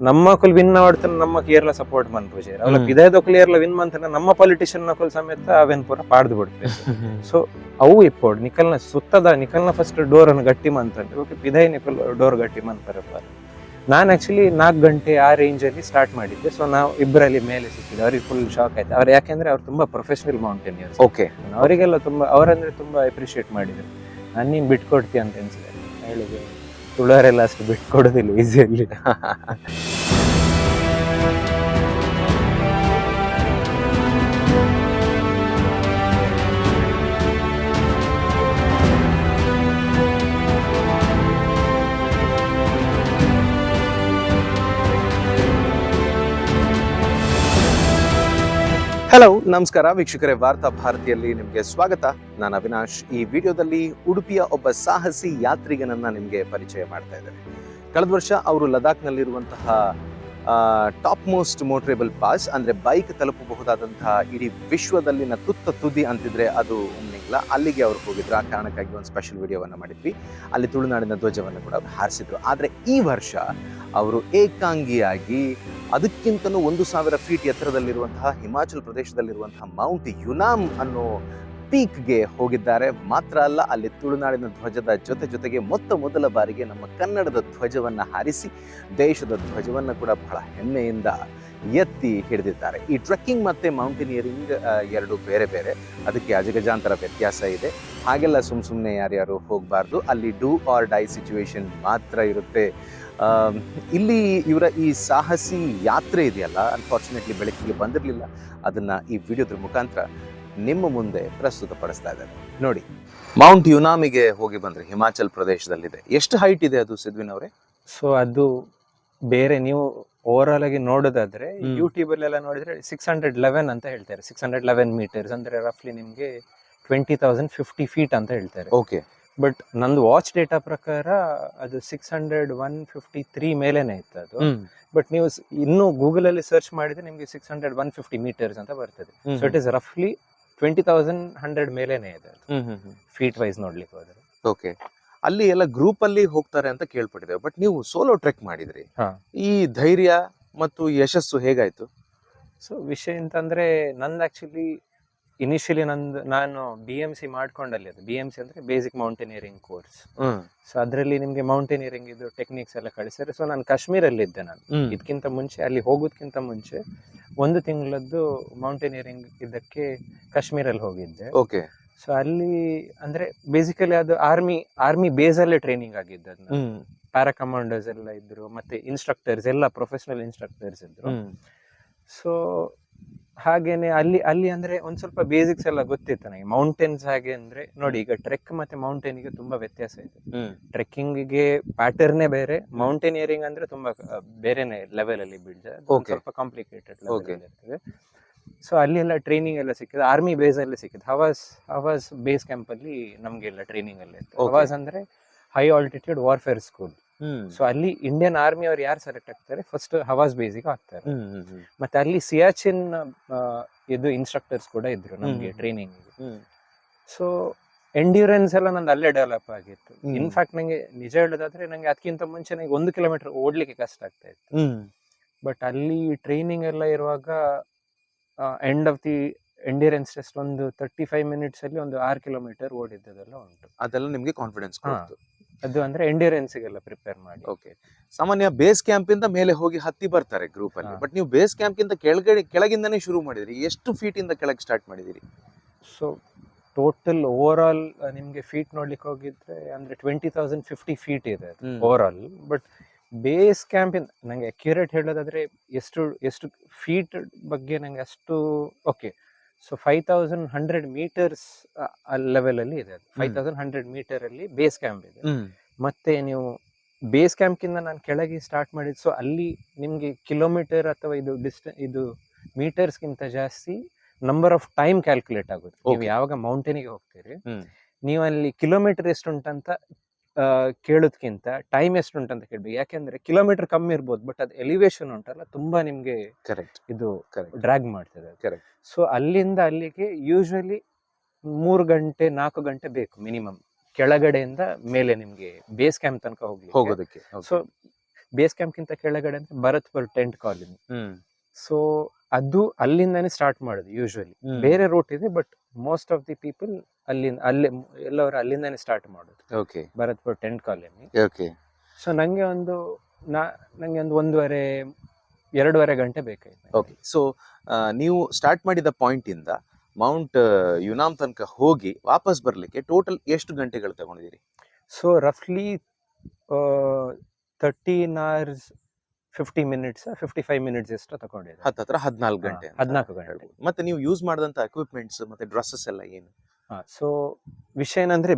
ನಮ್ಮಕುಲ್ win ಆಡ್ತಾನೆ ನಮ್ಮ Kerala support ಮನ್ಪುಜೆ ಅವ್ಲ ಹ್ಮ್. ಪಿದಾಯ್ದ ಕ್ಲಿಯರ್ಲ ವಿನ್ ಮಂತನ ನಮ್ಮ ಪೊಲಿಟಿಷಿಯನ್ ಕೊಲ್ ಸಮೇತ ಅವೇನ್ ಪೂರ ಪಾಡ್ದು ಬಿಡ್ತೇವೆ ಸೊ ಅವು ಇಪ್ಪೋಡ್ ನಿಕಲ್ನ ಸುತ್ತದ ನಿಕಲ್ನ ಫಸ್ಟ್ ಡೋರ್ ಅನ್ನು ಗಟ್ಟಿ ಮಂತಂದ್ರೆ ಓಕೆ ಪಿದಾಯ್ ನಿಕಲ್ ಡೋರ್ ಗಟ್ಟಿ ಮಂತಾರಪ್ಪ ನಾನು ಆಕ್ಚುಲಿ ನಾಲ್ಕು ಗಂಟೆ ಆ ರೇಂಜ್ ಅಲ್ಲಿ ಸ್ಟಾರ್ಟ್ ಮಾಡಿದ್ದೆ. ಸೊ ನಾವು ಇಬ್ಬರಲ್ಲಿ ಮೇಲೆ ಸಿಕ್ಕಿದ್ದೆ. ಅವ್ರಿಗೆ ಫುಲ್ ಶಾಕ್ ಆಯ್ತು. ಅವ್ರು ಯಾಕೆಂದ್ರೆ ಅವ್ರು ತುಂಬಾ ಪ್ರೊಫೆಷನಲ್ ಮೌಂಟೇನಿಯರ್ಸ್ ಓಕೆ ಅವರಿಗೆಲ್ಲ ತುಂಬಾ ಅವರಂದ್ರೆ ತುಂಬಾ ಅಪ್ರಿಶಿಯೇಟ್ ಮಾಡಿದ್ರು. ನಾನು ನೀನು ಬಿಟ್ಕೊಡ್ತೀಯ ಅಂತ ಅನ್ಸಿದೆ. ಹೇಳಿದೆ ತುಳವರೆಲ್ಲ ಅಷ್ಟು ಬಿಟ್ಕೊಡೋದಿಲ್ಲ ಈಸಿಯಲ್ಲಿ ಹಲೋ ನಮಸ್ಕಾರ. ವೀಕ್ಷಕರೇ, ವಾರ್ತಾ ಭಾರತಿಯಲ್ಲಿ ನಿಮಗೆ ಸ್ವಾಗತ. ನಾನು ಅವಿನಾಶ್. ಈ ವಿಡಿಯೋದಲ್ಲಿ ಉಡುಪಿಯ ಒಬ್ಬ ಸಾಹಸಿ ಯಾತ್ರಿಗನನ್ನ ನಿಮಗೆ ಪರಿಚಯ ಮಾಡ್ತಾ ಇದ್ದೇನೆ. ಕಳೆದ ವರ್ಷ ಅವರು ಲದಾಖ್ನಲ್ಲಿರುವಂತಹ ಟಾಪ್ ಮೋಸ್ಟ್ ಮೋಟ್ರೇಬಲ್ ಪಾಸ್ ಅಂದ್ರೆ ಬೈಕ್ ತಲುಪಬಹುದಾದಂತಹ ಇಡೀ ವಿಶ್ವದಲ್ಲಿನ ತುತ್ತ ತುದಿ ಅಂತಿದ್ರೆ ಅದು ಉಮ್ನಿಂಗ್ಲ ಅಲ್ಲಿಗೆ ಅವರು ಹೋಗಿದ್ರು. ಆ ಕಾರಣಕ್ಕಾಗಿ ಒಂದು ಸ್ಪೆಷಲ್ ವಿಡಿಯೋವನ್ನು ಮಾಡಿದ್ವಿ. ಅಲ್ಲಿ ತುಳುನಾಡಿನ ಧ್ವಜವನ್ನು ಕೂಡ ಅವ್ರು ಹಾರಿಸಿದ್ರು. ಆದರೆ ಈ ವರ್ಷ ಅವರು ಏಕಾಂಗಿಯಾಗಿ ಅದಕ್ಕಿಂತಲೂ ಒಂದು ಸಾವಿರ ಫೀಟ್ ಎತ್ತರದಲ್ಲಿರುವಂತಹ ಹಿಮಾಚಲ ಪ್ರದೇಶದಲ್ಲಿರುವಂತಹ ಮೌಂಟ್ ಯುನಾಮ್ ಅನ್ನೋ ಪೀಕ್ಗೆ ಹೋಗಿದ್ದಾರೆ. ಮಾತ್ರ ಅಲ್ಲ, ಅಲ್ಲಿ ತುಳುನಾಡಿನ ಧ್ವಜದ ಜೊತೆ ಜೊತೆಗೆ ಮೊತ್ತ ಮೊದಲ ಬಾರಿಗೆ ನಮ್ಮ ಕನ್ನಡದ ಧ್ವಜವನ್ನು ಹಾರಿಸಿ ದೇಶದ ಧ್ವಜವನ್ನು ಕೂಡ ಬಹಳ ಹೆಮ್ಮೆಯಿಂದ ಎತ್ತಿ ಹಿಡಿದಿದ್ದಾರೆ. ಈ ಟ್ರೆಕ್ಕಿಂಗ್ ಮತ್ತು ಮೌಂಟೇನಿಯರಿಂಗ್ ಎರಡು ಬೇರೆ ಬೇರೆ. ಅದಕ್ಕೆ ಅಜಗಜಾಂತರ ವ್ಯತ್ಯಾಸ ಇದೆ. ಹಾಗೆಲ್ಲ ಸುಮ್ಮ ಸುಮ್ಮನೆ ಯಾರ್ಯಾರು ಹೋಗಬಾರ್ದು. ಅಲ್ಲಿ ಡೂ ಆರ್ ಡೈ ಸಿಚುವೇಶನ್ ಮಾತ್ರ ಇರುತ್ತೆ. ಇಲ್ಲಿ ಇವರ ಈ ಸಾಹಸಿ ಯಾತ್ರೆ ಇದೆಯಲ್ಲ ಅನ್ಫಾರ್ಚುನೇಟ್ಲಿ ಬೆಳಕಿಗೆ ಬಂದಿರಲಿಲ್ಲ. ಅದನ್ನು ಈ ವಿಡಿಯೋದ್ರ ಮುಖಾಂತರ ನಿಮ್ಮ ಮುಂದೆ ಪ್ರಸ್ತುತಪಡಿಸ್ತಾ ಇದ್ದಾರೆ ನೋಡಿ ಮೌಂಟ್ ಯುನಾಮಿಗೆ ಹೋಗಿ ಬಂದರೆ ಹಿಮಾಚಲ್ ಪ್ರದೇಶದಲ್ಲಿದೆ. ಎಷ್ಟು ಹೈಟ್ ಇದೆ ಅದು ಸಿದ್ವಿನವರೇ ಸೊ ಅದು ಬೇರೆ ನೀವು ಓವರ್ ಆಲ್ ಆಗಿ ನೋಡೋದಾದ್ರೆ ಯೂಟ್ಯೂಬ್ ಅಲ್ಲೆಲ್ಲ ನೋಡಿದ್ರೆ ಸಿಕ್ಸ್ ಹಂಡ್ರೆಡ್ ಲೆವೆನ್ ಅಂತ ಹೇಳ್ತಾರೆ. ಸಿಕ್ಸ್ ಹಂಡ್ರೆಡ್ ಲೆವೆನ್ ಮೀಟರ್ಸ್ ಅಂದ್ರೆ ರಫ್ಲಿ ನಿಮ್ಗೆ ಟ್ವೆಂಟಿ ತೌಸಂಡ್ ಫಿಫ್ಟಿ ಫೀಟ್ ಅಂತ ಹೇಳ್ತಾರೆ. ಓಕೆ ಬಟ್ ನಂದು ವಾಚ್ ಡೇಟಾ ಪ್ರಕಾರ ಅದು six hundred one fifty three ಮೇಲೇನೆ ಇತ್ತು ಅದು. ಬಟ್ ನೀವು ಇನ್ನು ಗೂಗಲ್ ಅಲ್ಲಿ ಸರ್ಚ್ ಮಾಡಿದ್ರೆ ನಿಮ್ಗೆ six hundred one fifty metres ಅಂತ ಬರ್ತದೆ. ಸೊ ಇಟ್ ಇಸ್ ರಫ್ಲಿ ಟ್ವೆಂಟಿ ತೌಸಂಡ್ ಹಂಡ್ರೆಡ್ ಮೇಲೇನೆ ಇದೆ ಫೀಟ್ ವೈಸ್ ನೋಡ್ಲಿಕ್ಕೆ ಹೋದ್ರೆ ಓಕೆ ಅಲ್ಲಿ ಎಲ್ಲ ಗ್ರೂಪ್ ಅಲ್ಲಿ ಹೋಗ್ತಾರೆ ಅಂತ ಕೇಳ್ಪಟ್ಟಿದ್ದೇವೆ. ಬಟ್ ನೀವು ಸೋಲೋ ಟ್ರೆಕ್ ಮಾಡಿದ್ರಿ. ಹಾ. ಈ ಧೈರ್ಯ ಮತ್ತು ಯಶಸ್ಸು ಹೇಗಾಯ್ತು? ಸೊ ವಿಷಯ ಅಂತಂದ್ರೆ ನಂದು ಆಕ್ಚುಲಿ ಇನಿಷಿಯಲಿ ನಂದು ನಾನು ಬಿ ಎಂ ಸಿ ಮಾಡ್ಕೊಂಡಲ್ಲಿ ಅದು. ಬಿ ಎಂ ಸಿ ಅಂದ್ರೆ ಬೇಸಿಕ್ ಮೌಂಟೇನಿಯರಿಂಗ್ ಕೋರ್ಸ್ ಸೊ ಅದರಲ್ಲಿ ನಿಮ್ಗೆ ಮೌಂಟೇನಿಯರಿಂಗ್ ಇದು ಟೆಕ್ನಿಕ್ಸ್ ಎಲ್ಲ ಕಳಿಸಿದ್ರೆ ಸೊ ನಾನು ಕಾಶ್ಮೀರಲ್ಲಿ ಇದ್ದೆ ನಾನು ಇದಕ್ಕಿಂತ ಮುಂಚೆ ಅಲ್ಲಿ ಹೋಗೋದಕ್ಕಿಂತ ಮುಂಚೆ ಒಂದು ತಿಂಗಳದ್ದು ಮೌಂಟೇನಿಯರಿಂಗ್ ಇದಕ್ಕೆ ಕಾಶ್ಮೀರಲ್ಲಿ ಹೋಗಿದ್ದೆ. ಓಕೆ ಸೊ ಅಲ್ಲಿ ಅಂದ್ರೆ ಬೇಸಿಕಲಿ ಅದು ಆರ್ಮಿ ಆರ್ಮಿ ಬೇಸ್ ಅಲ್ಲೇ ಟ್ರೈನಿಂಗ್ ಆಗಿದ್ದು ಅದನ್ನ ಪ್ಯಾರಾ ಕಮಾಂಡರ್ಸ್ ಎಲ್ಲ ಇದ್ರು ಮತ್ತೆ ಇನ್ಸ್ಟ್ರಕ್ಟರ್ಸ್ ಎಲ್ಲ ಪ್ರೊಫೆಷನಲ್ ಇನ್ಸ್ಟ್ರಕ್ಟರ್ಸ್ ಇದ್ರು. ಸೊ ಹಾಗೇನೆ ಅಲ್ಲಿ ಅಲ್ಲಿ ಅಂದ್ರೆ ಒಂದ್ ಸ್ವಲ್ಪ ಬೇಸಿಕ್ಸ್ ಎಲ್ಲ ಗೊತ್ತಿತ್ತು ನನಗೆ. ಮೌಂಟೇನ್ಸ್ ಹಾಗೆ ಅಂದ್ರೆ ನೋಡಿ ಈಗ ಟ್ರೆಕ್ ಮತ್ತೆ ಮೌಂಟೇನ್ಗೆ ತುಂಬಾ ವ್ಯತ್ಯಾಸ ಇದೆ. ಟ್ರೆಕ್ಕಿಂಗ್ಗೆ ಪ್ಯಾಟರ್ನೇ ಬೇರೆ ಮೌಂಟೇನಿಯರಿಂಗ್ ಅಂದ್ರೆ ತುಂಬಾ ಬೇರೆನೆ ಲೆವೆಲ್ ಅಲ್ಲಿ ಅದು Okay. ಸ್ವಲ್ಪ ಕಾಂಪ್ಲಿಕೇಟೆಡ್ ಲೆವೆಲ್ ಇರ್ತದೆ. ಸೊ ಅಲ್ಲಿ ಎಲ್ಲ ಟ್ರೈನಿಂಗ್ ಎಲ್ಲ ಸಿಕ್ಕಿದೆ. ಆರ್ಮಿ ಬೇಸ್ ಅಲ್ಲಿ ಸಿಕ್ಕಿದೆ. ಹವಾಸ್ ಹವಾಸ್ ಬೇಸ್ ಕ್ಯಾಂಪ್ ಅಲ್ಲಿ ನಮ್ಗೆಲ್ಲ ಟ್ರೈನಿಂಗ್ ಅಲ್ಲಿ ಇತ್ತು. ಹವಾಸ್ ಅಂದ್ರೆ high altitude warfare school so ಅಲ್ಲಿ ಇಂಡಿಯನ್ ಆರ್ಮಿ ಅವ್ರು ಯಾರು ಸೆಲೆಕ್ಟ್ ಆಗ್ತಾರೆ? ಫಸ್ಟ್ ಹವಾಸ್ ಬೇಸಿಗೆ ಆಗ್ತಾರೆ. ಮತ್ತೆ ಅಲ್ಲಿ ಸಿಯಾಚಿನ್ ಇದು ಇನ್ಸ್ಟ್ರಕ್ಟರ್ಸ್ ಕೂಡ ಇದ್ರು ನಮ್ಗೆ ಟ್ರೈನಿಂಗ್ ಸೊ ಎಂಡ್ಯೂರೆನ್ಸ್ ಎಲ್ಲ ನಂದು ಅಲ್ಲೇ ಡೆವಲಪ್ ಆಗಿತ್ತು. ಇನ್ಫ್ಯಾಕ್ಟ್ ನಂಗೆ ನಿಜ ಹೇಳೋದಾದ್ರೆ ನಂಗೆ ಅದಕ್ಕಿಂತ ಮುಂಚೆ ನಂಗೆ ಒಂದು ಕಿಲೋಮೀಟರ್ ಓಡ್ಲಿಕ್ಕೆ ಕಷ್ಟ ಆಗ್ತಾ ಇತ್ತು. ಬಟ್ ಅಲ್ಲಿ ಟ್ರೈನಿಂಗ್ ಎಲ್ಲ ಇರುವಾಗ end of the endurance test ಒಂದು ತರ್ಟಿ ಫೈವ್ ಮಿನಿಟ್ಸ್ ಅಲ್ಲಿ ಒಂದು ಆರು ಕಿಲೋಮೀಟರ್ ಓಡಿದ್ದೆಲ್ಲ ಉಂಟು. ಅದೆಲ್ಲ ನಿಮಗೆ ಕಾನ್ಫಿಡೆನ್ಸ್. ಅದು ಅಂದ್ರೆ ಎಂಡ್ಯೂರೆನ್ಸ್ಗೆಲ್ಲ ಪ್ರಿಪೇರ್ ಮಾಡಿ. ಓಕೆ ಸಾಮಾನ್ಯ ಬೇಸ್ ಕ್ಯಾಂಪ್ ಇಂದ ಮೇಲೆ ಹೋಗಿ ಹತ್ತಿ ಬರ್ತಾರೆ ಗ್ರೂಪ್ ಅಲ್ಲಿ. ಬಟ್ ನೀವು ಬೇಸ್ ಕ್ಯಾಂಪ್ ಇಂದ ಕೆಳಗಡೆ ಕೆಳಗಿಂದನೇ ಶುರು ಮಾಡಿದ್ರಿ. ಎಷ್ಟು ಫೀಟ್ ಇಂದ ಕೆಳಗೆ ಸ್ಟಾರ್ಟ್ ಮಾಡಿದಿರಿ? ಸೊ ಟೋಟಲ್ ಓವರ್ ಆಲ್ ನಿಮ್ಗೆ ಫೀಟ್ ನೋಡ್ಲಿಕ್ಕೆ ಹೋಗಿದ್ರೆ ಅಂದ್ರೆ ಟ್ವೆಂಟಿ ತೌಸಂಡ್ ಫಿಫ್ಟಿ ಫೀಟ್ ಇದೆ over all but base camp ಇಂದ ನಂಗೆ ಅಕ್ಯುರೇಟ್ ಹೇಳೋದಾದ್ರೆ ಎಷ್ಟು ಎಷ್ಟು ಫೀಟ್ ಬಗ್ಗೆ ನಂಗೆ ಅಷ್ಟು okay so five thousand hundred metres level ಅಲ್ಲಿ ಇದೆ ಫೈವ್ ತೌಸಂಡ್ ಹಂಡ್ರೆಡ್ ಮೀಟರ್ ಅಲ್ಲಿ ಬೇಸ್ ಕ್ಯಾಂಪ್ ಇದೆ. ಮತ್ತೆ ನೀವು ಬೇಸ್ ಕ್ಯಾಂಪ್ಕಿಂತ ನಾನು ಕೆಳಗೆ ಸ್ಟಾರ್ಟ್ ಮಾಡಿದ್ದು ಸೊ ಅಲ್ಲಿ ನಿಮಗೆ ಕಿಲೋಮೀಟರ್ ಅಥವಾ ಇದು ಡಿಸ್ಟ ಇದು ಮೀಟರ್ಸ್ಗಿಂತ ಜಾಸ್ತಿ ನಂಬರ್ ಆಫ್ ಟೈಮ್ ಕ್ಯಾಲ್ಕುಲೇಟ್ ಆಗುತ್ತೆ. ನೀವು. ಯಾವಾಗ ಮೌಂಟೇನಿಗೆ ಹೋಗ್ತೀರಿ. ನೀವು ಅಲ್ಲಿ ಕಿಲೋಮೀಟರ್ ಎಷ್ಟುಂಟಂತ ಆ, ಕೇಳೋದ್ಕಿಂತ ಟೈಮ್ ಎಷ್ಟು ಉಂಟು ಅಂತ ಕೇಳ್ಬೇಕು. ಯಾಕೆಂದ್ರೆ ಕಿಲೋಮೀಟರ್ ಕಮ್ಮಿ ಇರ್ಬೋದು ಬಟ್ ಅದು ಎಲಿವೇಶನ್ ಉಂಟಲ್ಲ ತುಂಬಾ ನಿಮಗೆ ಕರೆಕ್ಟ್ ಇದು ಡ್ರ್ಯಾಗ್ ಮಾಡ್ತದೆ ಕರೆಕ್ಟ್ ಸೊ ಅಲ್ಲಿಂದ ಅಲ್ಲಿಗೆ ಯೂಶ್ವಲಿ ಮೂರು ಗಂಟೆ ನಾಲ್ಕು ಗಂಟೆ ಬೇಕು ಮಿನಿಮಮ್ ಕೆಳಗಡೆಯಿಂದ ಮೇಲೆ ನಿಮಗೆ ಬೇಸ್ ಕ್ಯಾಂಪ್ ತನಕ ಹೋಗಿ ಹೋಗೋದಕ್ಕೆ ಸೊ ಬೇಸ್ ಕ್ಯಾಂಪ್ಗಿಂತ ಕೆಳಗಡೆ ಅಂದ್ರೆ ಭರತ್ಪುರ್ ಟೆಂಟ್ ಕಾಲೋನಿ ಸೊ ಅದು ಅಲ್ಲಿಂದಾನೇ ಸ್ಟಾರ್ಟ್ ಮಾಡೋದು ಯೂಶುವಲಿ ಬೇರೆ ರೂಟ್ ಇದೆ but most of the people ಅಲ್ಲಿಂದ ಅಲ್ಲೇ ಎಲ್ಲವರು ಅಲ್ಲಿಂದಾನೇ ಸ್ಟಾರ್ಟ್ ಮಾಡೋದು. Okay Bharatpur tent colony okay so ನಂಗೆ ಒಂದು ನಾ ನಂಗೆ ಒಂದು ಒಂದೂವರೆ ಎರಡೂವರೆ ಗಂಟೆ ಬೇಕಾಯ್ತು ಓಕೆ ಸೊ ನೀವು ಸ್ಟಾರ್ಟ್ ಮಾಡಿದ ಪಾಯಿಂಟ್ ಇಂದ ಮೌಂಟ್ ಯುನಾಮ್ ತನಕ ಹೋಗಿ ವಾಪಸ್ ಬರಲಿಕ್ಕೆ ಟೋಟಲ್ ಎಷ್ಟು ಗಂಟೆಗಳು ತಗೊಂಡಿದ್ದೀರಿ? So ರಫ್ಲಿ thirteen hours fifty minutes fifty five minutes ಎಷ್ಟು ತಗೊಂಡಿದೆ ಹತ್ತತ್ರ ಹದಿನಾಲ್ಕು ಗಂಟೆ ಹದಿನಾಲ್ಕು ಗಂಟೆ. ಮತ್ತೆ ನೀವು ಯೂಸ್ ಮಾಡಿದಂತ ಎಕ್ವಿಪ್ಮೆಂಟ್ಸ್ ಮತ್ತೆ ಡ್ರೆಸ್ಸಸ್ ಎಲ್ಲ ಏನು? ಸೊ ವಿಷಯ ಏನಂದ್ರೆ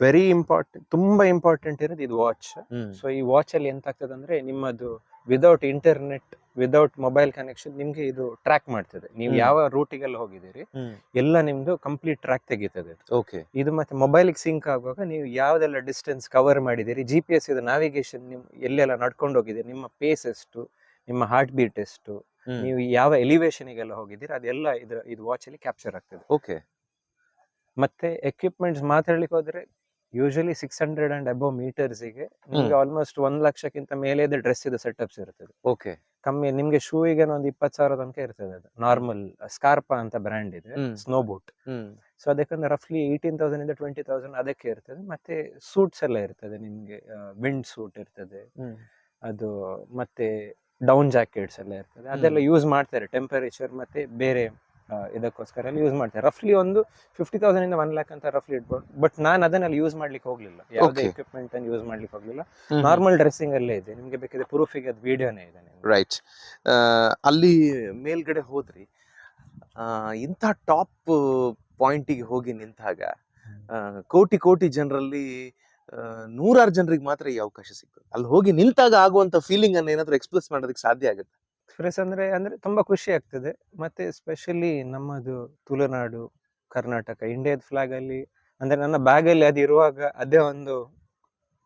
ವೆರಿ ಇಂಪಾರ್ಟೆಂಟ್ ತುಂಬಾ ಇಂಪಾರ್ಟೆಂಟ್ ಇರೋದು ಇದು ವಾಚ್ ಸೊ ಈ ವಾಚ್ ಅಲ್ಲಿ ಎಂತ ಆಗ್ತದೆ ಅಂದ್ರೆ ನಿಮ್ಮದು without internet without mobile connection ನಿಮ್ಗೆ ಇದು ಟ್ರ್ಯಾಕ್ ಮಾಡ್ತದೆ. ನೀವು. ಯಾವ ರೂಟಿಗೆಲ್ಲ ಹೋಗಿದ್ದೀರಿ ಎಲ್ಲ ನಿಮ್ದು ಕಂಪ್ಲೀಟ್ ಟ್ರ್ಯಾಕ್ ತೆಗೀತದೆ ಇದು. ಓಕೆ ಇದು ಮತ್ತೆ ಮೊಬೈಲ್ಗೆ ಸಿಂಕ್ ಆಗುವಾಗ ನೀವು ಯಾವ್ದೆಲ್ಲ ಡಿಸ್ಟೆನ್ಸ್ ಕವರ್ ಮಾಡಿದಿರಿ ಜಿ ಪಿ ಎಸ್ ಇದು ನಾವಿಗೇಷನ್ ನಿಮ್ ಎಲ್ಲೆಲ್ಲ ನಡ್ಕೊಂಡು ಹೋಗಿದ್ದೀರಿ ನಿಮ್ಮ ಪೇಸ್ ಎಷ್ಟು ನಿಮ್ಮ ಹಾರ್ಟ್ ಬೀಟ್ ಎಷ್ಟು ನೀವು ಯಾವ ಎಲಿವೇಶನ್ಗೆಲ್ಲ ಹೋಗಿದ್ದೀರಿ ಅದೆಲ್ಲ ಇದ್ರ ಇದು ವಾಚ್ ಅಲ್ಲಿ ಕ್ಯಾಪ್ಚರ್ ಆಗ್ತದೆ. ಓಕೆ ಮತ್ತೆ ಎಕ್ವಿಪ್ಮೆಂಟ್ಸ್ ಮಾತಾಡ್ಲಿಕ್ಕೆ ಹೋದ್ರೆ usually six hundred and above ಮೀಟರ್ಸಿಗೆ ನಿಮ್ಗೆ ಆಲ್ಮೋಸ್ಟ್ ಒಂದ್ ಲಕ್ಷಕ್ಕಿಂತ ಮೇಲೆ ಡ್ರೆಸ್ ಇದು ಸೆಟಪ್ಸ್ ಇರ್ತದೆ. ಓಕೆ ಕಮ್ಮಿ ನಿಮ್ಗೆ ಶೂ ಈಗ ಒಂದು ಇಪ್ಪತ್ತು ಸಾವಿರ ತನಕ ಇರ್ತದೆ ಅದು. ನಾರ್ಮಲ್ ಸ್ಕಾರ್ಪಾ ಅಂತ ಬ್ರ್ಯಾಂಡ್ ಇದೆ. ಸ್ನೋ ಬೂಟ್ ಸೊ ಅದಕ್ಕೆ ರಫ್ಲಿ ಏಯ್ಟೀನ್ ತೌಸಂಡ್ ಇಂದ ಟ್ವೆಂಟಿ ತೌಸಂಡ್ ಅದಕ್ಕೆ ಇರ್ತದೆ. ಮತ್ತೆ ಸೂಟ್ಸ್ ಎಲ್ಲ ಇರ್ತದೆ ನಿಮ್ಗೆ ವಿಂಡ್ ಸೂಟ್ ಇರ್ತದೆ. ಅದು ಮತ್ತೆ ಡೌನ್ ಜಾಕೆಟ್ಸ್ ಎಲ್ಲ ಇರ್ತದೆ. ಅದೆಲ್ಲ ಯೂಸ್ ಮಾಡ್ತಾರೆ. ಟೆಂಪರೇಚರ್ ಮತ್ತೆ ಬೇರೆ ಇದಕ್ಕೋಸ್ಕರ ಎಲ್ಲ ಯೂಸ್ ಮಾಡ್ತಾರೆ ರಫ್ಲಿ ಒಂದು ಫಿಫ್ಟಿ ತೌಸಂಡ್ ಇಂದ ಒನ್ ಲ್ಯಾಕ್ ಅಂತ ರಫ್ಲಿ ಇಟ್ಬೋದು ಬಟ್ ನಾನು ಅದನ್ನಲ್ಲಿ ಯೂಸ್ ಮಾಡ್ಲಿಕ್ಕೆ ಹೋಗ್ಲಿಲ್ಲ. ಯಾವುದೇ. ಎಕ್ವಿಪ್ಮೆಂಟ್ ಅನ್ನು ಯೂಸ್ ಮಾಡ್ಲಿಕ್ಕೆ ಹೋಗ್ಲಿಲ್ಲ. ನಾರ್ಮಲ್ ಡ್ರೆಸ್ಸಿಂಗ್ ಅಲ್ಲೇ ಇದೆ. ನಿಮ್ಗೆ ಬೇಕಿದ್ರೆ ಪ್ರೂಫಿಗೆ ಅದು ವಿಡಿಯೋನೇ ಇದೆ. ರೈಟ್ ಅಲ್ಲಿ ಮೇಲ್ಗಡೆ ಹೋದ್ರಿ. ಆ, ಇಂಥ ಟಾಪ್ ಪಾಯಿಂಟಿಗೆ ಹೋಗಿ ನಿಂತಾಗ ಕೋಟಿ ಕೋಟಿ ಜನರಲ್ಲಿ ನೂರಾರು ಜನರಿಗೆ ಮಾತ್ರ ಈ ಅವಕಾಶ ಸಿಗ್ತದೆ. ಅಲ್ಲಿ ಹೋಗಿ ನಿಂತಾಗ ಆಗುವಂತ ಫೀಲಿಂಗ್ ಅನ್ನು ಏನಾದ್ರೂ ಎಕ್ಸ್ಪ್ರೆಸ್ ಮಾಡೋದಕ್ಕೆ ಸಾಧ್ಯ ಆಗುತ್ತೆ? ಎಕ್ಸ್ಪ್ರೆಸ್ ಅಂದ್ರೆ ಅಂದ್ರೆ ತುಂಬಾ ಖುಷಿ ಆಗ್ತದೆ. ಮತ್ತೆ ಸ್ಪೆಷಲಿ ನಮ್ಮದು ತುಳುನಾಡು ಕರ್ನಾಟಕ ಇಂಡಿಯಾದ ಫ್ಲಾಗ್ ಅಲ್ಲಿ ಅಂದ್ರೆ ನನ್ನ ಬ್ಯಾಗ್ ಅಲ್ಲಿ ಅದು ಇರುವಾಗ ಅದೇ ಒಂದು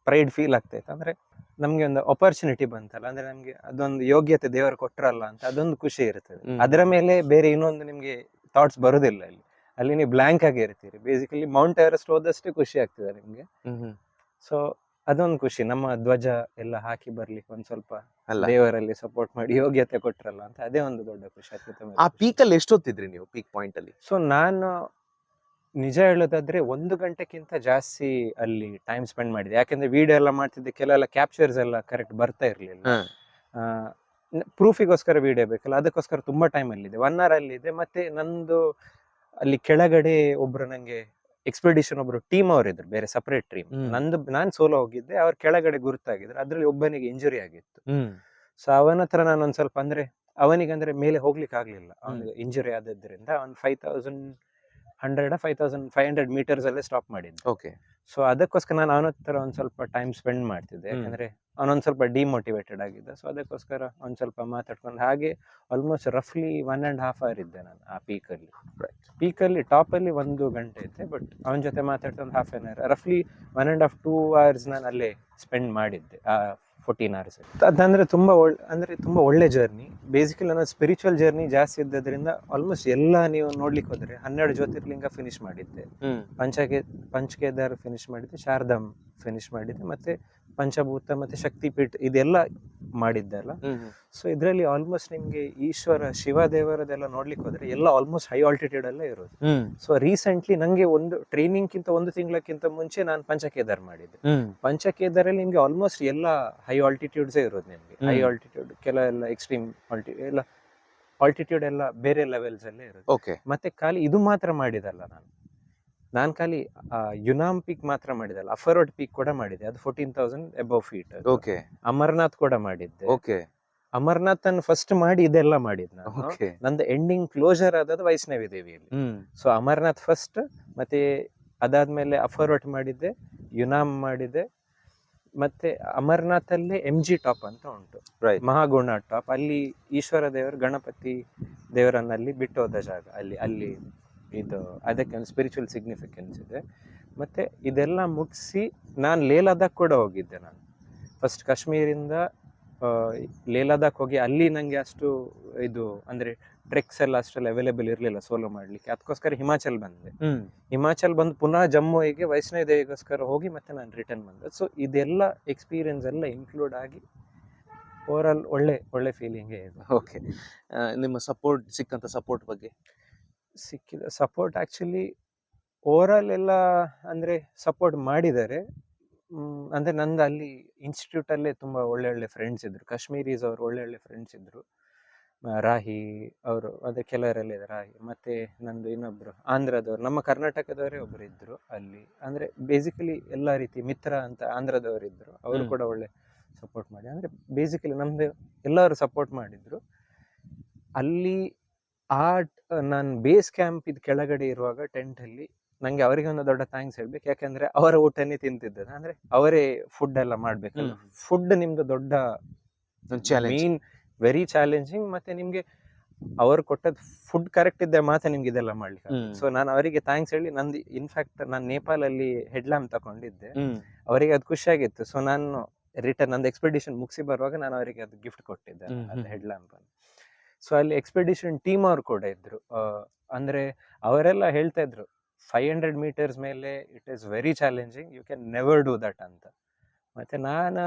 ಪ್ರೈಡ್ ಫೀಲ್ ಆಗ್ತೈತೆ ಅಂದ್ರೆ ನಮಗೆ ಒಂದು ಅಪರ್ಚುನಿಟಿ ಬಂತಲ್ಲ ಅಂದ್ರೆ ನಮಗೆ ಅದೊಂದು ಯೋಗ್ಯತೆ ದೇವರು ಕೊಟ್ಟರಲ್ಲ ಅಂತ ಅದೊಂದು ಖುಷಿ ಇರ್ತದೆ. ಅದರ ಮೇಲೆ ಬೇರೆ ಇನ್ನೊಂದು ನಿಮಗೆ ಥಾಟ್ಸ್ ಬರೋದಿಲ್ಲ ಅಲ್ಲಿ ಅಲ್ಲಿ ನೀವು ಬ್ಲಾಂಕ್ ಆಗಿ ಇರ್ತೀರಿ. ಬೇಸಿಕಲಿ ಮೌಂಟ್ ಎವರೆಸ್ಟ್ ಹೋದಷ್ಟೇ ಖುಷಿ ಆಗ್ತದೆ ನಿಮಗೆ. ಸೊ ಅದೊಂದು ಖುಷಿ. ನಮ್ಮ ಧ್ವಜ ಎಲ್ಲ ಹಾಕಿ ಬರ್ಲಿಕ್ಕೆ ಒಂದ್ ಸ್ವಲ್ಪ ಅಲ್ಲ. ದೇವರಲ್ಲಿ ಸಪೋರ್ಟ್ ಮಾಡಿ ಯೋಗ್ಯತೆ ಕೊಟ್ರಲ್ಲ ಅಂತ ಅದೇ ಒಂದು ದೊಡ್ಡ ಖುಷಿ ಅತ್ಯುತ್ತಮ ಆ ಪೀಕ್ ಅಲ್ಲಿ ಎಷ್ಟೊತ್ತಿದ್ರಿ ನೀವು ಪೀಕ್ ಪಾಯಿಂಟ್ ಅಲ್ಲಿ? ಸೊ ನಾನು ನಿಜ ಹೇಳೋದಾದ್ರೆ ಒಂದು ಗಂಟೆಗಿಂತ ಜಾಸ್ತಿ ಅಲ್ಲಿ ಟೈಮ್ ಸ್ಪೆಂಡ್ ಮಾಡಿದೆ. ಯಾಕಂದ್ರೆ ವಿಡಿಯೋ ಎಲ್ಲ ಮಾಡ್ತಿದ್ದೆ ಕೆಲವೆಲ್ಲ ಕ್ಯಾಪ್ಚರ್ಸ್ ಎಲ್ಲ ಕರೆಕ್ಟ್ ಬರ್ತಾ ಇರ್ಲಿಲ್ಲ. ಪ್ರೂಫಿಗೋಸ್ಕರ ವಿಡಿಯೋ ಬೇಕಲ್ಲ ಅದಕ್ಕೋಸ್ಕರ ತುಂಬಾ ಟೈಮ್ ಅಲ್ಲಿದೆ. ಒನ್ ಅವರ್ ಅಲ್ಲಿದೆ ಮತ್ತೆ ನಂದು ಅಲ್ಲಿ ಕೆಳಗಡೆ ಒಬ್ರು ನಂಗೆ ಎಕ್ಸ್ಪಿಡಿಷನ್ ಒಬ್ರು ಟೀಮ್ ಅವರಿದ್ರು ಬೇರೆ ಸಪರೇಟ್ ಟೀಮ್. ನಂದು ನಾನ್ ಸೋಲೋ ಹೋಗಿದ್ದೆ ಅವ್ರ ಕೆಳಗಡೆ ಗುರುತಾಗಿದ್ರು. ಅದ್ರಲ್ಲಿ ಒಬ್ಬನಿಗೆ ಇಂಜುರಿ ಆಗಿತ್ತು. ಸೊ ಅವನ ಹತ್ರ ನಾನು ಒಂದ್ ಸ್ವಲ್ಪ ಅಂದ್ರೆ ಅವನಿಗೆ ಅಂದ್ರೆ ಮೇಲೆ ಹೋಗ್ಲಿಕ್ಕೆ ಆಗ್ಲಿಲ್ಲ. ಅವನಿಗೆ ಇಂಜುರಿ ಆದದ್ರಿಂದ ಅವ್ನು five thousand hundred five thousand five hundred metres ಅಲ್ಲೇ ಸ್ಟಾಪ್ ಮಾಡಿದ್ದೆ. ಓಕೆ ಸೊ ಅದಕ್ಕೋಸ್ಕರ ನಾನು ಅವನ ಹತ್ರ ಒಂದ್ ಸ್ವಲ್ಪ ಟೈಮ್ ಸ್ಪೆಂಡ್ ಮಾಡ್ತಿದ್ದೆ. ಯಾಕಂದ್ರೆ ಅವನೊಂದ್ ಸ್ವಲ್ಪ ಡಿಮೋಟಿವೇಟೆಡ್ ಆಗಿದ್ದ. ಸೊ ಅದಕ್ಕೋಸ್ಕರ ಒಂದ್ ಸ್ವಲ್ಪ ಮಾತಾಡ್ಕೊಂಡು ಹಾಗೆ ಆಲ್ಮೋಸ್ಟ್ ರಫ್ಲಿ ಒನ್ ಅಂಡ್ ಹಾಫ್ ಅವರ್ ಇದ್ದೆ ನಾನು ಆ ಪೀಕಲ್ಲಿ ಅಲ್ಲಿ. ಟಾಪಲ್ಲಿ ಅಲ್ಲಿ ಟಾಪ್ ಅಲ್ಲಿ ಒಂದು ಗಂಟೆ ಇದ್ದೆ ಬಟ್ ಅವನ ಜೊತೆ ಮಾತಾಡ್ತಾ ಒಂದು half an hour ರಫ್ಲಿ one and half two hours ನಾನು ಅಲ್ಲೇ ಸ್ಪೆಂಡ್ ಮಾಡಿದ್ದೆ ಆ ಫೋರ್ಟೀನ್ ಅವರ್ಸ್ ಅದಂದ್ರೆ ತುಂಬಾ ಒಳ್ಳೆ ಅಂದ್ರೆ ತುಂಬಾ ಒಳ್ಳೆ ಜರ್ನಿ ಬೇಸಿಕಲಿ ನನ್ನ ಸ್ಪಿರಿಚುವಲ್ ಜರ್ನಿ ಜಾಸ್ತಿ ಇದ್ದದ್ರಿಂದ ಆಲ್ಮೋಸ್ಟ್ ಎಲ್ಲ ನೀವು ನೋಡ್ಲಿಕ್ಕೆ ಹೋದ್ರೆ ಹನ್ನೆರಡು ಜ್ಯೋತಿರ್ಲಿಂಗ ಫಿನಿಶ್ ಮಾಡಿದ್ದೆ. ಪಂಚಕೆ ಪಂಚಕೇದಾರ್ ಫಿನಿಶ್ ಮಾಡಿದ್ದೆ ಶಾರದಾಮ್ ಫಿನಿಶ್ ಮಾಡಿದ್ದೆ ಮತ್ತೆ ಪಂಚಭೂತ ಮತ್ತೆ ಶಕ್ತಿಪೀಠ ಇದೆಲ್ಲ ಮಾಡಿದ್ದಲ್ಲ ಸೊ ಇದರಲ್ಲಿ ಆಲ್ಮೋಸ್ಟ್ ನಿಮ್ಗೆ ಈಶ್ವರ ಶಿವ ದೇವರದೆಲ್ಲ ನೋಡ್ಲಿಕ್ಕೆ ಹೋದ್ರೆ ಎಲ್ಲ ಆಲ್ಮೋಸ್ಟ್ ಹೈ ಆಲ್ಟಿಟ್ಯೂಡ್ ಅಲ್ಲೇ ಇರೋದು. ಸೊ ರೀಸೆಂಟ್ಲಿ ನಂಗೆ ಒಂದು ಟ್ರೈನಿಂಗ್ ಕಿಂತ ಒಂದು ತಿಂಗಳಕ್ಕಿಂತ ಮುಂಚೆ ನಾನು ಪಂಚಕೇದಾರ್ ಮಾಡಿದ್ದೆ. ಪಂಚಕೇದಾರಲ್ಲಿ ನಿಮ್ಗೆ ಆಲ್ಮೋಸ್ಟ್ ಎಲ್ಲ ಹೈ ಆಲ್ಟಿಟ್ಯೂಡ್ಸ್ ಇರೋದು ನಿಮ್ಗೆ. ಹೈ ಆಲ್ಟಿಟ್ಯೂಡ್ ಆಲ್ಟಿಟ್ಯೂಡ್ ಕೆಲವೆಲ್ಲ ಎಕ್ಸ್ಟ್ರೀಮ್ ಆಲ್ಟಿ ಎಲ್ಲ ಆಲ್ಟಿಟ್ಯೂಡ್ ಎಲ್ಲ ಬೇರೆ ಲೆವೆಲ್ಸ್ ಅಲ್ಲೇ ಇರೋದು. ಓಕೆ ಮತ್ತೆ ಖಾಲಿ ಇದು ಮಾತ್ರ ಮಾಡಿದಲ್ಲ ನಾನು. ನಾನು ಖಾಲಿ ಯುನಾಮ್ ಪೀಕ್ ಮಾತ್ರ ಮಾಡಿದಲ್ಲ ಅಫರೋಡ್ ಪೀಕ್ ಕೂಡ ಮಾಡಿದೆ ಅದು fourteen thousand above feet okay. Amarnath ಕೂಡ ಮಾಡಿದ್ದೆ. ಓಕೆ. ಅಮರ್ನಾಥ್ ಅನ್ನು ಫಸ್ಟ್ ಮಾಡಿ ಇದೆಲ್ಲ ಮಾಡಿದ್ ನಾನು. ಓಕೆ. ನಂದು ಎಂಡಿಂಗ್ ಕ್ಲೋಸರ್ ಆದದ್ದು ವೈಷ್ಣವಿ ದೇವಿಯಲ್ಲಿ. ಸೊ ಅಮರ್ನಾಥ್ ಫಸ್ಟ್ ಮತ್ತೆ ಅದಾದ್ಮೇಲೆ ಅಫರೋಟ್ ಮಾಡಿದ್ದೆ ಯುನಾಮ್ ಮಾಡಿದ್ದೆ ಮತ್ತೆ ಅಮರ್ನಾಥ್ ಅಲ್ಲೇ ಎಂ ಜಿ ಟಾಪ್ ಅಂತ ಉಂಟು. ಮಹಾಗೋಣ ಟಾಪ್ ಅಲ್ಲಿ ಈಶ್ವರ ದೇವರು ಗಣಪತಿ ದೇವರನ್ನ ಅಲ್ಲಿ ಬಿಟ್ಟು ಹೋದ ಜಾಗ ಅಲ್ಲಿ ಅಲ್ಲಿ ಇದು ಅದಕ್ಕೆ ಒಂದು ಸ್ಪಿರಿಚುವಲ್ ಸಿಗ್ನಿಫಿಕೆನ್ಸ್ ಇದೆ. ಮತ್ತೆ ಇದೆಲ್ಲ ಮುಗಿಸಿ ನಾನು ಲೇ ಲದಾಖ್ ಕೂಡ ಹೋಗಿದ್ದೆ ನಾನು. ಫಸ್ಟ್ ಕಾಶ್ಮೀರಿಂದ ಲೇ ಲದಾಖ್ ಹೋಗಿ ಅಲ್ಲಿ ನನಗೆ ಅಷ್ಟು ಇದು ಅಂದರೆ ಟ್ರೆಕ್ಸ್ ಎಲ್ಲ ಅಷ್ಟೆಲ್ಲ ಅವೈಲೇಬಲ್ ಇರಲಿಲ್ಲ ಸೋಲೋ ಮಾಡ್ಲಿಕ್ಕೆ. ಅದಕ್ಕೋಸ್ಕರ ಹಿಮಾಚಲ್ ಬಂದೆ. ಹಿಮಾಚಲ್ ಬಂದು ಪುನಃ ಜಮ್ಮುವಿಗೆ ವೈಷ್ಣೋದೇವಿಗೋಸ್ಕರ ಹೋಗಿ ಮತ್ತೆ ನಾನು ರಿಟರ್ನ್ ಬಂದೆ. ಸೊ ಇದೆಲ್ಲ ಎಕ್ಸ್ಪೀರಿಯನ್ಸ್ ಎಲ್ಲ ಇನ್ಕ್ಲೂಡ್ ಆಗಿ ಓವರ್ ಆಲ್ ಒಳ್ಳೆ ಒಳ್ಳೆ ಫೀಲಿಂಗೇ ಇದೆ. ಓಕೆ ನಿಮ್ಮ ಸಪೋರ್ಟ್ ಸಿಕ್ಕಂಥ ಸಪೋರ್ಟ್ ಬಗ್ಗೆ? ಸಿಕ್ಕಿದ. ಸಪೋರ್ಟ್ ಆ್ಯಕ್ಚುಲಿ ಓವರ್ ಆಲ್ ಎಲ್ಲ ಅಂದರೆ ಸಪೋರ್ಟ್ ಮಾಡಿದ್ದಾರೆ. ಅಂದರೆ ಅಂದ್ರೆ ನಂದು ಅಲ್ಲಿ ಇನ್ಸ್ಟಿಟ್ಯೂಟಲ್ಲೇ ತುಂಬ ಒಳ್ಳೆ ಒಳ್ಳೆ ಫ್ರೆಂಡ್ಸ್ ಇದ್ದರು ಕಾಶ್ಮೀರೀಸ್ ಅವರು ಒಳ್ಳೆ ಒಳ್ಳೆ ಫ್ರೆಂಡ್ಸ್ ಇದ್ದರು ರಾಹಿ ಅವರು ಅದೇ ಕೆಲವರೆಲ್ಲ ಇದ್ದಾರೆ. ರಾಹಿ ಮತ್ತು ನಂದು ಇನ್ನೊಬ್ಬರು ಆಂಧ್ರದವರು. ನಮ್ಮ ಕರ್ನಾಟಕದವರೇ ಒಬ್ಬರು ಇದ್ದರು ಅಲ್ಲಿ. ಅಂದರೆ ಬೇಸಿಕಲಿ ಎಲ್ಲ ರೀತಿ ಮಿತ್ರ ಅಂತ ಆಂಧ್ರದವರು ಇದ್ದರು ಅವರು ಕೂಡ ಒಳ್ಳೆ ಸಪೋರ್ಟ್ ಮಾಡಿ. ಅಂದರೆ ಬೇಸಿಕಲಿ ನಮ್ಮದು ಎಲ್ಲರೂ ಸಪೋರ್ಟ್ ಮಾಡಿದ್ರು. ಅಲ್ಲಿ ಆ ನಾನು ಬೇಸ್ ಕ್ಯಾಂಪ್ ಇದು ಕೆಳಗಡೆ ಇರುವಾಗ ಟೆಂಟ್ ಅಲ್ಲಿ ನಂಗೆ ಅವರಿಗೆ ಒಂದು ದೊಡ್ಡ ಥ್ಯಾಂಕ್ಸ್ ಹೇಳ್ಬೇಕು. ಯಾಕಂದ್ರೆ ಅವರ ಊಟನೇ ತಿಂತಿದ್ದೆ ಅಂದ್ರೆ ಅವರೇ ಫುಡ್ ಎಲ್ಲ ಮಾಡಬೇಕಲ್ಲ. ಫುಡ್ ನಿಮ್ದು ದೊಡ್ಡ ಮೀನ್ ವೆರಿ ಚಾಲೆಂಜಿಂಗ್ ಮತ್ತೆ ನಿಮ್ಗೆ ಅವರು ಕೊಟ್ಟದ್ ಫುಡ್ ಕರೆಕ್ಟ್ ಇದ್ದರೆ ಮಾತ್ರ ನಿಮ್ಗೆ ಇದೆಲ್ಲ ಮಾಡ್ಲಿಕ್ಕೆ ಸೊ ನಾನು ಅವರಿಗೆ ಥ್ಯಾಂಕ್ಸ್ ಹೇಳಿ ನಂದು ಇನ್ಫ್ಯಾಕ್ಟ್ ನಾನು ನೇಪಾಳಲ್ಲಿ ಹೆಡ್ ಲ್ಯಾಂಪ್ ತಗೊಂಡಿದ್ದೆ ಅವರಿಗೆ ಅದು ಖುಷಿಯಾಗಿತ್ತು ಸೊ ನಾನು ರಿಟರ್ನ್ ನಂದು ಎಕ್ಸ್ಪೆಡಿಷನ್ ಮುಗಿಸಿ ಬರುವಾಗ ನಾನು ಅವರಿಗೆ ಅದು ಗಿಫ್ಟ್ ಕೊಟ್ಟಿದ್ದೆ ಹೆಡ್ಲ್ಯಾಂಪ್ ಅದು ಹ್ಮ್. ಸೊ ಅಲ್ಲಿ ಎಕ್ಸ್ಪೆಡಿಷನ್ ಟೀಮ್ ಅವ್ರು ಕೂಡ ಇದ್ದರು ಅಂದರೆ ಅವರೆಲ್ಲ ಹೇಳ್ತಾ ಇದ್ರು ಫೈವ್ ಹಂಡ್ರೆಡ್ ಮೀಟರ್ಸ್ ಮೇಲೆ it is very challenging you can never do that ಅಂತ. ಮತ್ತೆ ನಾನು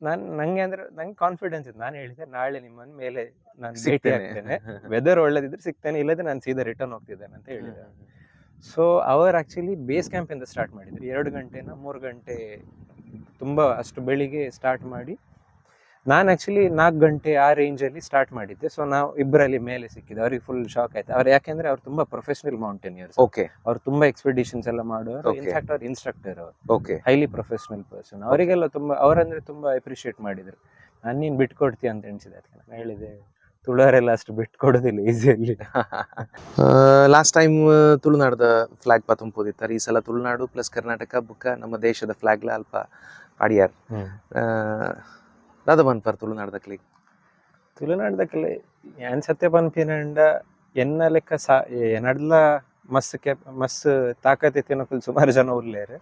ನಾನು ನನಗೆ ಅಂದ್ರೆ ನಂಗೆ ಕಾನ್ಫಿಡೆನ್ಸ್ ಇತ್ತು. ನಾನು ಹೇಳಿದೆ ನಾಳೆ ನಿಮ್ಮನ್ನ ಮೇಲೆ ನಾನು ಭೇಟಿ ಆಗ್ತೇನೆ. ವೆದರ್ ಒಳ್ಳೇದಿದ್ರೆ ಸಿಗ್ತೇನೆ ಇಲ್ಲದೆ ನಾನು ಸೀದಾ ರಿಟರ್ನ್ ಹೋಗ್ತಿದ್ದೇನೆ ಅಂತ ಹೇಳಿದೆ. ಸೊ ಅವರು ಆಕ್ಚುಲಿ ಬೇಸ್ ಕ್ಯಾಂಪಿಂದ ಸ್ಟಾರ್ಟ್ ಮಾಡಿದ್ರು. ಎರಡು ಗಂಟೆನ ಮೂರು ಗಂಟೆ ತುಂಬ ಅಷ್ಟು ಬೆಳಿಗ್ಗೆ ಸ್ಟಾರ್ಟ್ ಮಾಡಿ ನಾನು ಆ್ಯಕ್ಚುಲಿ ನಾಲ್ಕು ಗಂಟೆ ಆ ರೇಂಜಲ್ಲಿ ಸ್ಟಾರ್ಟ್ ಮಾಡಿದ್ದೆ. ಸೊ ನಾವು ಇಬ್ಬರಲ್ಲಿ ಮೇಲೆ ಸಿಕ್ಕಿದ್ದೆ. ಅವ್ರಿಗೆ ಫುಲ್ ಶಾಕ್ ಆಯ್ತು. ಅವ್ರು ಯಾಕೆಂದ್ರೆ ಅವ್ರು ತುಂಬಾ ಪ್ರೊಫೆಷನಲ್ ಮೌಂಟೇನಿಯರ್ಸ್ ಓಕೆ ಅವ್ರು ತುಂಬಾ ಎಕ್ಸ್ಪೆಡಿಷನ್ಸ್ ಎಲ್ಲ ಮಾಡೋರು. ಇನ್ಫ್ಯಾಕ್ಟ್ ಅವ್ರ ಇನ್ಸ್ಟ್ರಕ್ಟರ್ ಅವರು. ಓಕೆ ಹೈಲಿ ಪ್ರೊಫೆಷನಲ್ ಪರ್ಸನ್ ಅವರಿಗೆಲ್ಲ ತುಂಬಾ ಅವರಂದ್ರೆ ತುಂಬಾ ಅಪ್ರಿಷಿಯೇಟ್ ಮಾಡಿದ್ರು. ನಾನು ನೀನು ಬಿಟ್ಕೊಡ್ತೀಯ ಅಂತ ಎಣಿಸಿದೆ ಅದಕ್ಕೆ. ನಾನು ಹೇಳಿದೆ ತುಳುವರೆಲ್ಲ ಅಷ್ಟು ಬಿಟ್ಕೊಡೋದಿಲ್ಲ ಈಸಿಯಲ್ಲಿ ಲಾಸ್ಟ್ ಟೈಮ್ ತುಳುನಾಡದ ಫ್ಲಾಗ್ ಪತಂಪೋದಿತ್ತಾರೆ ಈ ಸಲ ತುಳುನಾಡು ಪ್ಲಸ್ ಕರ್ನಾಟಕ ಬುಕ್ಕ ನಮ್ಮ ದೇಶದ ಫ್ಲಾಗ್ಲ ಅಲ್ಪ ಪಾಡಿಯಾರ್ ಪರ್ ತುಳುನಾಡದ ಕ್ಲಿಕ್ ತುಳುನಾಡದಕ್ಕೆಲ್ಲ ಏನ್ ಸತ್ಯ ಪನ್ಪಿನಂಡ ಎನ್ನ ಲೆಕ್ಕ ಸಾ ಎನಡ್ಲ ಮಸ್ ಕೆಪ್ ಮಸ್ ತಾಕತ್ ಎತ್ತಿನಕುಲ್ ಸುಮಾರು ಜನ ಉರ್ಲೇರ್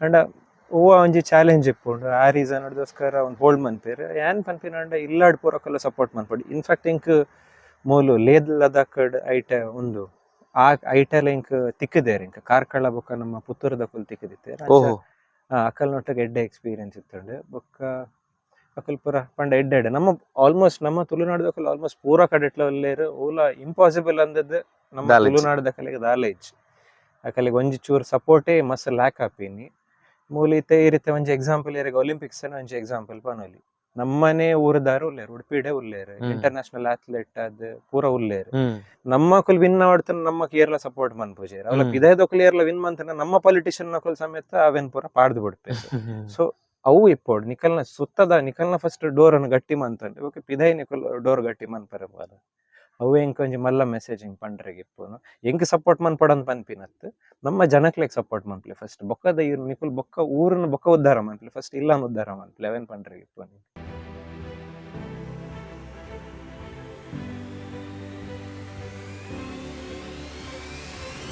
ಅಂಡ ಹೂವ ಒಂಜಿ ಚಾಲೆಂಜ್ ಇಪ್ಪುಂಡು ಆ ರೀಸನ್ ಅಡ್ಗೋಸ್ಕರ ಒಂದು ಹೋಲ್ಡ್ ಮನ್ಪೇರು ಏನ್ ಪನ್ಪಿನಂಡ ಇಲ್ಲಾಡ್ ಪೂರಕಲ್ಲ ಸಪೋರ್ಟ್ ಮನ್ಪಡಿ ಇನ್ಫ್ಯಾಕ್ಟ್ ಇಂಕ್ ಮೂಲು ಲೇದ್ ಲದಾಖ್ ಐಟ ಒಂದು ಆ ಐಟಲ್ ಇಂಕ್ ತಿಕ್ಕದೇರು ಇಂಕ್. ಕಾರ್ಕಳ ಬೊಕ್ಕ ನಮ್ಮ ಪುತ್ತೂರದ ಕುಲ್ ತಿಕ್ಕದಿತ್ತೆ. ಅಕಲ್ ನೊಟ್ಟಗೆ ಎಡ್ಡೆ ಎಕ್ಸ್ಪೀರಿಯನ್ಸ್ ಇತ್ತು ಬೊಕ್ಕ ಅಕಲ್ ಪೂರ ಪಂಡ ಎಡ್ಡೆ ಎಡ್ಡೆ. ನಮ್ಮ ಆಲ್ಮೋಸ್ಟ್ ನಮ್ಮ ತುಳುನಾಡದಕ್ಕಲ್ ಆಲ್ಮೋಸ್ಟ್ ಪೂರ ಕಡೆಟ್ಲ ಒಲ್ಲೇರು ಓಲ ಇಂಪಾಸಿಬಲ್ ಅಂದದ್ದು ನಮ್ಮ ದಾಲೇಜ್. ತುಳುನಾಡದ ಕಲೆಗೆ ದಾಲೇಜ್ ಅಕಲಿಗೆ ಒಂಜಿ ಚೂರು ಸಪೋರ್ಟೇ ಮಸ್ತ್ ಲ್ಯಾಕ್ ಆಪೀನಿ ಮೂಲಿತೆ ಈ ರೀತಿ ಒಂಜಿ ಎಕ್ಸಾಂಪಲ್ ಇರಗ ಒಲಿಂಪಿಕ್ಸ್ ಒಂಜಿ ಎಕ್ಸಾಂಪಲ್ ಪನೋಲಿ. ನಮ್ಮನೆ ಊರದಾರು ಉಲ್ಲೇರು ಉಡುಪಿಡೆ ಉಲ್ಲೇರು. ಇಂಟರ್ನ್ಯಾಷನಲ್ ಅಥ್ಲೆಟ್ ಅದು ಪೂರ ಉಲ್ಲೇರು. ನಮ್ಮ ಕುಲ್ ವಿನ್ ಆಡ್ತಾನೆ ನಮ್ಮ ಕೇರಳ ಸಪೋರ್ಟ್ ಮನ್ಪುಜೇರು ಅವಳ ಹ್ಮ್. ಪಿದಾಯ್ದ ಕೇರಳ ವಿನ್ ಮಂತನ ನಮ್ಮ ಪೊಲಿಟಿಷಿಯನ್ ನಕುಲ್ ಸಮೇತ ಅವೆನ್ ಪೂರ ಪಾಡ್ದು ಬಿಡ್ಪೆ. ಸೊ ಅವು ಇಪ್ಪೋಡು. ನಿಕಲ್ನ ಸುತ್ತದ ನಿಕಲ್ನ ಫಸ್ಟ್ ಡೋರ್ ಅನ್ನು ಗಟ್ಟಿ ಮಂತಂಡೆ ಓಕೆ ಪಿದಾಯಿ ನಿಕಲ್ ಡೋರ್ ಗಟ್ಟಿ ಮನ್ಪರೆ ಬಾದ ಅವು ಎಂಕ್ ಒಂಜಿ ಮಲ್ಲ ಮೆಸೇಜಿಂಗ್ ಪಂಡ್ರೆಗೆ ಇಪ್ಪುನು. ಎಂಕ್ ಸಪೋರ್ಟ್ ಮನ್ಪಡಂದ್ ಪನ್ಪಿನತ್ ನಮ್ಮ ಜನಕ್ಲೆಗ್ ಸಪೋರ್ಟ್ ಮನ್ಪ್ಲೆ ಫಸ್ಟ್ ಬೊಕ್ಕದ ಇವ್ರು ನಿಕುಲ್ ಬೊಕ್ಕ ಊರನ್ನ ಬೊಕ್ಕ ಉದ್ಧಾರ ಮನ್ಪ್ಲೆ ಫಸ್ಟ್ ಇಲ್ಲನ್ ಉದ್ಧಾರ ಮನ್ಪ್ಲೆ ಅವೇನ್ ಪಂಡ್ರೆಗೆ ಇಪ್ಪುನು?